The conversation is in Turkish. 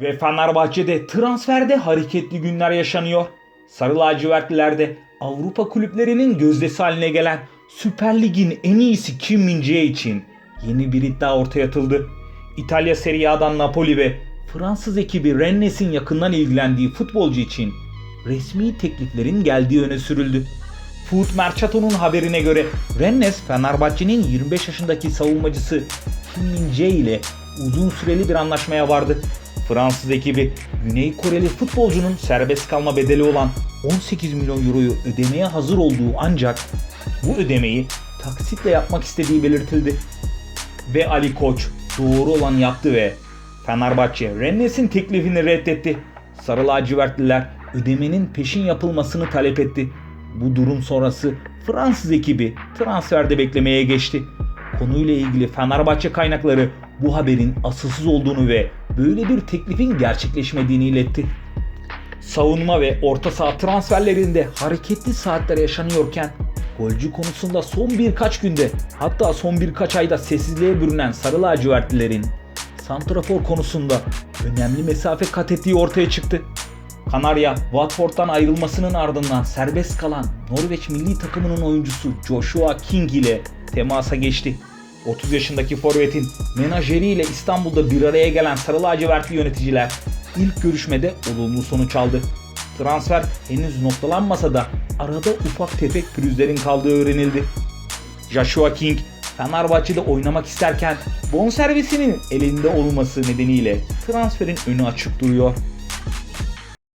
Ve Fenerbahçe'de transferde hareketli günler yaşanıyor. Sarı lacivertlilerde Avrupa kulüplerinin gözdesi haline gelen Süper Lig'in en iyisi Kim Min-jae için yeni bir iddia ortaya atıldı. İtalya Serie A'dan Napoli ve Fransız ekibi Rennes'in yakından ilgilendiği futbolcu için resmi tekliflerin geldiği öne sürüldü. Foot Mercato'nun haberine göre Rennes Fenerbahçe'nin 25 yaşındaki savunmacısı Kim Min-jae ile uzun süreli bir anlaşmaya vardı. Fransız ekibi Güney Koreli futbolcunun serbest kalma bedeli olan 18 milyon euroyu ödemeye hazır olduğu ancak bu ödemeyi taksitle yapmak istediği belirtildi. Ve Ali Koç doğru olan yaptı ve Fenerbahçe Rennes'in teklifini reddetti. Sarı lacivertliler ödemenin peşin yapılmasını talep etti. Bu durum sonrası Fransız ekibi transferde beklemeye geçti. Konuyla ilgili Fenerbahçe kaynakları bu haberin asılsız olduğunu ve böyle bir teklifin gerçekleşmediğini iletti. Savunma ve orta saha transferlerinde hareketli saatler yaşanıyorken golcü konusunda son birkaç günde hatta son birkaç ayda sessizliğe bürünen sarı lacivertlilerin santrafor konusunda önemli mesafe kat ettiği ortaya çıktı. Kanarya, Watford'dan ayrılmasının ardından serbest kalan Norveç milli takımının oyuncusu Joshua King ile temasa geçti. 30 yaşındaki forvetin menajeriyle İstanbul'da bir araya gelen sarı lacivertli yöneticiler ilk görüşmede olumlu sonuç aldı. Transfer henüz noktalanmasa da arada ufak tefek pürüzlerin kaldığı öğrenildi. Joshua King Fenerbahçe'de oynamak isterken bonservisinin elinde olması nedeniyle transferin önü açık duruyor.